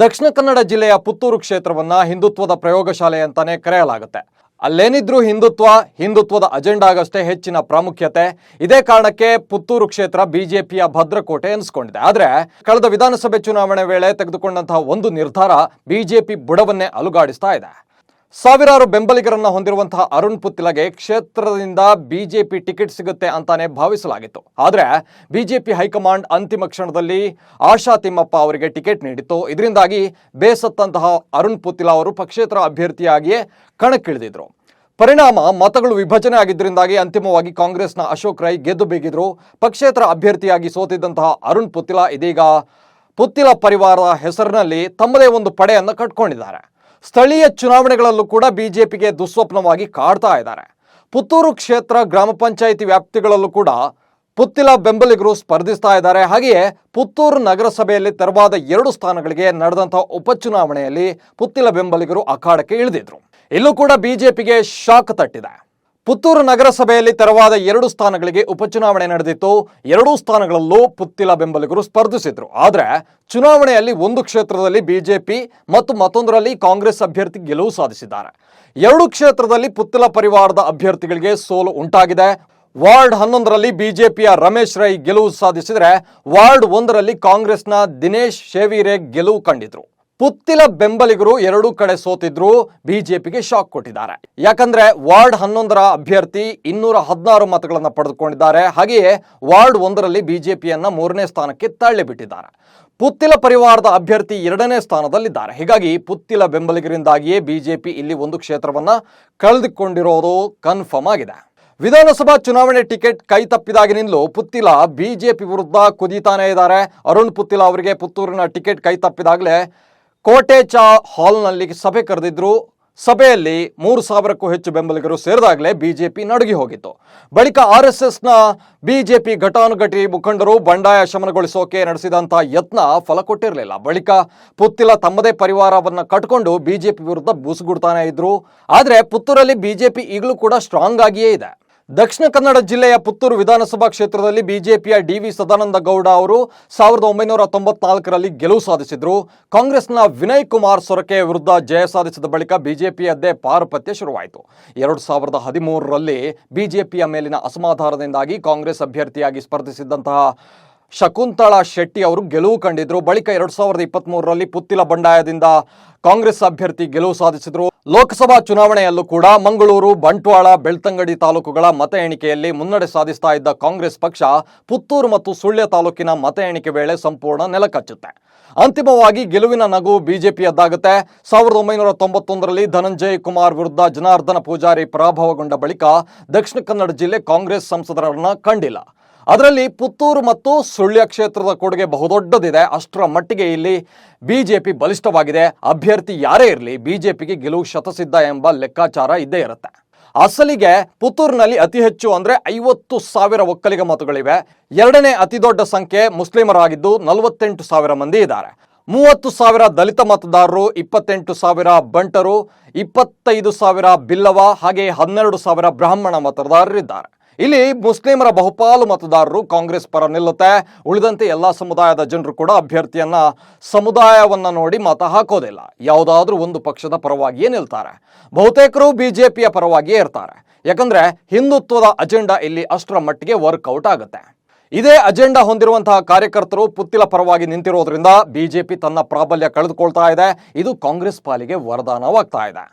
ದಕ್ಷಿಣ ಕನ್ನಡ ಜಿಲ್ಲೆಯ ಪುತ್ತೂರು ಕ್ಷೇತ್ರವನ್ನ ಹಿಂದುತ್ವದ ಪ್ರಯೋಗಶಾಲೆ ಅಂತಾನೆ ಕರೆಯಲಾಗುತ್ತೆ. ಅಲ್ಲೇನಿದ್ರೂ ಹಿಂದುತ್ವ, ಹಿಂದುತ್ವದ ಅಜೆಂಡಾಗಷ್ಟೇ ಹೆಚ್ಚಿನ ಪ್ರಾಮುಖ್ಯತೆ. ಇದೇ ಕಾರಣಕ್ಕೆ ಪುತ್ತೂರು ಕ್ಷೇತ್ರ ಬಿಜೆಪಿಯ ಭದ್ರಕೋಟೆ ಎನಿಸ್ಕೊಂಡಿದೆ. ಆದರೆ ಕಳೆದ ವಿಧಾನಸಭೆ ಚುನಾವಣೆ ವೇಳೆ ತೆಗೆದುಕೊಂಡಂತಹ ಒಂದು ನಿರ್ಧಾರ ಬಿಜೆಪಿ ಬುಡವನ್ನೇ ಅಲುಗಾಡಿಸ್ತಾ ಇದೆ. ಸಾವಿರಾರು ಬೆಂಬಲಿಗರನ್ನು ಹೊಂದಿರುವಂತಹ ಅರುಣ್ ಪುತ್ತಿಲಗೆ ಕ್ಷೇತ್ರದಿಂದ ಬಿಜೆಪಿ ಟಿಕೆಟ್ ಸಿಗುತ್ತೆ ಅಂತಾನೆ ಭಾವಿಸಲಾಗಿತ್ತು. ಆದರೆ ಬಿಜೆಪಿ ಹೈಕಮಾಂಡ್ ಅಂತಿಮ ಕ್ಷಣದಲ್ಲಿ ಆಶಾ ತಿಮ್ಮಪ್ಪ ಅವರಿಗೆ ಟಿಕೆಟ್ ನೀಡಿತ್ತು. ಇದರಿಂದಾಗಿ ಬೇಸತ್ತಂತಹ ಅರುಣ್ ಪುತ್ತಿಲ ಅವರು ಪಕ್ಷೇತರ ಅಭ್ಯರ್ಥಿಯಾಗಿಯೇ ಕಣಕ್ಕಿಳಿದಿದ್ರು. ಪರಿಣಾಮ ಮತಗಳು ವಿಭಜನೆ ಆಗಿದ್ದರಿಂದಾಗಿ ಅಂತಿಮವಾಗಿ ಕಾಂಗ್ರೆಸ್ನ ಅಶೋಕ್ ರೈ ಗೆದ್ದು ಬೀಗಿದ್ರು. ಪಕ್ಷೇತರ ಅಭ್ಯರ್ಥಿಯಾಗಿ ಸೋತಿದ್ದಂತಹ ಅರುಣ್ ಪುತ್ತಿಲ ಇದೀಗ ಪುತ್ತಿಲ ಪರಿವಾರದ ಹೆಸರಿನಲ್ಲಿ ತಮ್ಮದೇ ಒಂದು ಪಡೆಯನ್ನು ಕಟ್ಕೊಂಡಿದ್ದಾರೆ. ಸ್ಥಳೀಯ ಚುನಾವಣೆಗಳಲ್ಲೂ ಕೂಡ ಬಿಜೆಪಿಗೆ ದುಸ್ವಪ್ನವಾಗಿ ಕಾಡ್ತಾ ಇದ್ದಾರೆ. ಪುತ್ತೂರು ಕ್ಷೇತ್ರ ಗ್ರಾಮ ಪಂಚಾಯಿತಿ ವ್ಯಾಪ್ತಿಗಳಲ್ಲೂ ಕೂಡ ಪುತ್ತಿಲ ಬೆಂಬಲಿಗರು ಸ್ಪರ್ಧಿಸ್ತಾ ಇದ್ದಾರೆ. ಹಾಗೆಯೇ ಪುತ್ತೂರು ನಗರಸಭೆಯಲ್ಲಿ ತೆರವಾದ ಎರಡು ಸ್ಥಾನಗಳಿಗೆ ನಡೆದಂತಹ ಉಪಚುನಾವಣೆಯಲ್ಲಿ ಪುತ್ತಿಲ ಬೆಂಬಲಿಗರು ಅಖಾಡಕ್ಕೆ ಇಳಿದಿದ್ರು. ಇಲ್ಲೂ ಕೂಡ ಬಿಜೆಪಿಗೆ ಶಾಕ್ ತಟ್ಟಿದೆ. ಪುತ್ತೂರು ನಗರಸಭೆಯಲ್ಲಿ ತೆರವಾದ ಎರಡು ಸ್ಥಾನಗಳಿಗೆ ಉಪಚುನಾವಣೆ ನಡೆದಿತ್ತು. ಎರಡೂ ಸ್ಥಾನಗಳಲ್ಲೂ ಪುತ್ತಿಲ ಬೆಂಬಲಿಗರು ಸ್ಪರ್ಧಿಸಿದ್ರು. ಆದರೆ ಚುನಾವಣೆಯಲ್ಲಿ ಒಂದು ಕ್ಷೇತ್ರದಲ್ಲಿ ಬಿಜೆಪಿ ಮತ್ತು ಮತ್ತೊಂದರಲ್ಲಿ ಕಾಂಗ್ರೆಸ್ ಅಭ್ಯರ್ಥಿ ಗೆಲುವು ಸಾಧಿಸಿದ್ದಾರೆ. ಎರಡು ಕ್ಷೇತ್ರದಲ್ಲಿ ಪುತ್ತಿಲ ಪರಿವಾರದ ಅಭ್ಯರ್ಥಿಗಳಿಗೆ ಸೋಲು ಉಂಟಾಗಿದೆ. ವಾರ್ಡ್ ಹನ್ನೊಂದರಲ್ಲಿ ಬಿಜೆಪಿಯ ರಮೇಶ್ ರೈ ಗೆಲುವು ಸಾಧಿಸಿದರೆ ವಾರ್ಡ್ ಒಂದರಲ್ಲಿ ಕಾಂಗ್ರೆಸ್ನ ದಿನೇಶ್ ಶೇವಿರೆ ಗೆಲುವು ಕಂಡಿದ್ರು. ಪುತ್ತಿಲ ಬೆಂಬಲಿಗರು ಎರಡೂ ಕಡೆ ಸೋತಿದ್ರು, ಬಿಜೆಪಿಗೆ ಶಾಕ್ ಕೊಟ್ಟಿದ್ದಾರೆ. ಯಾಕಂದ್ರೆ ವಾರ್ಡ್ ಹನ್ನೊಂದರ ಅಭ್ಯರ್ಥಿ ಇನ್ನೂರ ಹದಿನಾರು ಮತಗಳನ್ನು ಪಡೆದುಕೊಂಡಿದ್ದಾರೆ. ಹಾಗೆಯೇ ವಾರ್ಡ್ ಒಂದರಲ್ಲಿ ಬಿಜೆಪಿಯನ್ನ ಮೂರನೇ ಸ್ಥಾನಕ್ಕೆ ತಳ್ಳಿಬಿಟ್ಟಿದ್ದಾರೆ. ಪುತ್ತಿಲ ಪರಿವಾರದ ಅಭ್ಯರ್ಥಿ ಎರಡನೇ ಸ್ಥಾನದಲ್ಲಿದ್ದಾರೆ. ಹೀಗಾಗಿ ಪುತ್ತಿಲ ಬೆಂಬಲಿಗರಿಂದಾಗಿಯೇ ಬಿಜೆಪಿ ಇಲ್ಲಿ ಒಂದು ಕ್ಷೇತ್ರವನ್ನ ಕಳೆದುಕೊಂಡಿರೋದು ಕನ್ಫರ್ಮ್ ಆಗಿದೆ. ವಿಧಾನಸಭಾ ಚುನಾವಣೆ ಟಿಕೆಟ್ ಕೈ ತಪ್ಪಿದಾಗಿನಿಂದಲೂ ಪುತ್ತಿಲ ಬಿಜೆಪಿ ವಿರುದ್ಧ ಕುದೀತಾನೇ ಇದ್ದಾರೆ. ಅರುಣ್ ಪುತ್ತಿಲ ಅವರಿಗೆ ಪುತ್ತೂರಿನ ಟಿಕೆಟ್ ಕೈ ತಪ್ಪಿದಾಗಲೇ ಕೋಟೆ ಚಾ ಹಾಲ್ನಲ್ಲಿ ಸಭೆ ಕರೆದಿದ್ರು. ಸಭೆಯಲ್ಲಿ ಮೂರು ಸಾವಿರಕ್ಕೂ ಹೆಚ್ಚು ಬೆಂಬಲಿಗರು ಸೇರಿದಾಗಲೇ ಬಿಜೆಪಿ ನಡುಗಿ ಹೋಗಿತ್ತು. ಬಳಿಕ ಆರ್ ಎಸ್ ಎಸ್ನ ಬಿಜೆಪಿ ಘಟಾನುಘಟಿ ಮುಖಂಡರು ಬಂಡಾಯ ಶಮನಗೊಳಿಸೋಕೆ ನಡೆಸಿದಂಥ ಯತ್ನ ಫಲ ಕೊಟ್ಟಿರಲಿಲ್ಲ. ಬಳಿಕ ಪುತ್ತಿಲ ತಮ್ಮದೇ ಪರಿವಾರವನ್ನು ಕಟ್ಕೊಂಡು ಬಿಜೆಪಿ ವಿರುದ್ಧ ಬೂಸುಗುಡ್ತಾನೆ ಇದ್ರು. ಆದರೆ ಪುತ್ತೂರಲ್ಲಿ ಬಿಜೆಪಿ ಈಗಲೂ ಕೂಡ ಸ್ಟ್ರಾಂಗ್ ಆಗಿಯೇ ಇದೆ. ದಕ್ಷಿಣ ಕನ್ನಡ ಜಿಲ್ಲೆಯ ಪುತ್ತೂರು ವಿಧಾನಸಭಾ ಕ್ಷೇತ್ರದಲ್ಲಿ ಬಿಜೆಪಿಯ ಡಿ ವಿ ಸದಾನಂದ ಗೌಡ ಅವರು ಸಾವಿರದ ಒಂಬೈನೂರ ತೊಂಬತ್ನಾಲ್ಕರಲ್ಲಿ ಗೆಲುವು ಸಾಧಿಸಿದ್ರು. ಕಾಂಗ್ರೆಸ್ನ ವಿನಯ್ ಕುಮಾರ್ ಸೊರಕೆ ವಿರುದ್ಧ ಜಯ ಸಾಧಿಸಿದ ಬಳಿಕ ಬಿಜೆಪಿಯದ್ದೇ ಪಾರುಪತ್ಯ ಶುರುವಾಯಿತು. ಎರಡು ಸಾವಿರದ ಹದಿಮೂರರಲ್ಲಿ ಬಿಜೆಪಿಯ ಮೇಲಿನ ಅಸಮಾಧಾನದಿಂದಾಗಿ ಕಾಂಗ್ರೆಸ್ ಅಭ್ಯರ್ಥಿಯಾಗಿ ಸ್ಪರ್ಧಿಸಿದ್ದಂತಹ ಶಕುಂತಳಾ ಶೆಟ್ಟಿ ಅವರು ಗೆಲುವು ಕಂಡಿದ್ರು. ಬಳಿಕ ಎರಡು ಸಾವಿರದ ಇಪ್ಪತ್ತ್ ಮೂರರಲ್ಲಿ ಪುತ್ತಿಲ ಬಂಡಾಯದಿಂದ ಕಾಂಗ್ರೆಸ್ ಅಭ್ಯರ್ಥಿ ಗೆಲುವು ಸಾಧಿಸಿದ್ರು. ಲೋಕಸಭಾ ಚುನಾವಣೆಯಲ್ಲೂ ಕೂಡ ಮಂಗಳೂರು, ಬಂಟ್ವಾಳ, ಬೆಳ್ತಂಗಡಿ ತಾಲೂಕುಗಳ ಮತ ಎಣಿಕೆಯಲ್ಲಿ ಮುನ್ನಡೆ ಸಾಧಿಸ್ತಾ ಇದ್ದ ಕಾಂಗ್ರೆಸ್ ಪಕ್ಷ ಪುತ್ತೂರು ಮತ್ತು ಸುಳ್ಯ ತಾಲೂಕಿನ ಮತ ಎಣಿಕೆ ವೇಳೆ ಸಂಪೂರ್ಣ ನೆಲಕಚ್ಚುತ್ತೆ. ಅಂತಿಮವಾಗಿ ಗೆಲುವಿನ ನಗು ಬಿಜೆಪಿಯದ್ದಾಗುತ್ತೆ. ಸಾವಿರದ ಒಂಬೈನೂರ ತೊಂಬತ್ತೊಂದರಲ್ಲಿ ಧನಂಜಯ್ ಕುಮಾರ್ ವಿರುದ್ಧ ಜನಾರ್ದನ ಪೂಜಾರಿ ಪರಾಭವಗೊಂಡ ಬಳಿಕ ದಕ್ಷಿಣ ಕನ್ನಡ ಜಿಲ್ಲೆ ಕಾಂಗ್ರೆಸ್ ಸಂಸದರನ್ನ ಕಂಡಿಲ್ಲ. ಅದರಲ್ಲಿ ಪುತ್ತೂರು ಮತ್ತು ಸುಳ್ಯ ಕ್ಷೇತ್ರದ ಕೊಡುಗೆ ಬಹುದೊಡ್ಡದಿದೆ. ಅಷ್ಟರ ಮಟ್ಟಿಗೆ ಇಲ್ಲಿ ಬಿಜೆಪಿ ಬಲಿಷ್ಠವಾಗಿದೆ. ಅಭ್ಯರ್ಥಿ ಯಾರೇ ಇರಲಿ, ಬಿಜೆಪಿಗೆ ಗೆಲುವು ಶತಸಿದ್ಧ ಎಂಬ ಲೆಕ್ಕಾಚಾರ ಇದ್ದೇ ಇರುತ್ತೆ. ಅಸಲಿಗೆ ಪುತ್ತೂರಿನಲ್ಲಿ ಅತಿ ಹೆಚ್ಚು ಅಂದರೆ ಐವತ್ತು ಸಾವಿರ ಒಕ್ಕಲಿಗ ಮತಗಳಿವೆ. ಎರಡನೇ ಅತಿ ದೊಡ್ಡ ಸಂಖ್ಯೆ ಮುಸ್ಲಿಮರಾಗಿದ್ದು ನಲವತ್ತೆಂಟು ಸಾವಿರ ಮಂದಿ ಇದ್ದಾರೆ. ಮೂವತ್ತು ಸಾವಿರ ದಲಿತ ಮತದಾರರು, ಇಪ್ಪತ್ತೆಂಟು ಸಾವಿರ ಬಂಟರು, ಇಪ್ಪತ್ತೈದು ಸಾವಿರ ಬಿಲ್ಲವ, ಹಾಗೆ ಹನ್ನೆರಡು ಸಾವಿರ ಬ್ರಾಹ್ಮಣ ಮತದಾರರಿದ್ದಾರೆ. ಇಲ್ಲಿ ಮುಸ್ಲಿಮರ ಬಹುಪಾಲು ಮತದಾರರು ಕಾಂಗ್ರೆಸ್ ಪರ ನಿಲ್ಲುತ್ತೆ. ಉಳಿದಂತೆ ಎಲ್ಲ ಸಮುದಾಯದ ಜನರು ಕೂಡ ಅಭ್ಯರ್ಥಿಯನ್ನ ಸಮುದಾಯವನ್ನ ನೋಡಿ ಮತ ಹಾಕೋದಿಲ್ಲ. ಯಾವುದಾದ್ರೂ ಒಂದು ಪಕ್ಷದ ಪರವಾಗಿಯೇ ನಿಲ್ತಾರೆ. ಬಹುತೇಕರು ಬಿಜೆಪಿಯ ಪರವಾಗಿಯೇ ಇರ್ತಾರೆ. ಯಾಕಂದ್ರೆ ಹಿಂದುತ್ವದ ಅಜೆಂಡಾ ಇಲ್ಲಿ ಅಷ್ಟರ ಮಟ್ಟಿಗೆ ವರ್ಕೌಟ್ ಆಗುತ್ತೆ. ಇದೇ ಅಜೆಂಡಾ ಹೊಂದಿರುವಂತಹ ಕಾರ್ಯಕರ್ತರು ಪುತ್ತಿಲ ಪರವಾಗಿ ನಿಂತಿರೋದ್ರಿಂದ ಬಿಜೆಪಿ ತನ್ನ ಪ್ರಾಬಲ್ಯ ಕಳೆದುಕೊಳ್ತಾ ಇದೆ. ಇದು ಕಾಂಗ್ರೆಸ್ ಪಾಲಿಗೆ ವರದಾನವಾಗ್ತಾ ಇದೆ.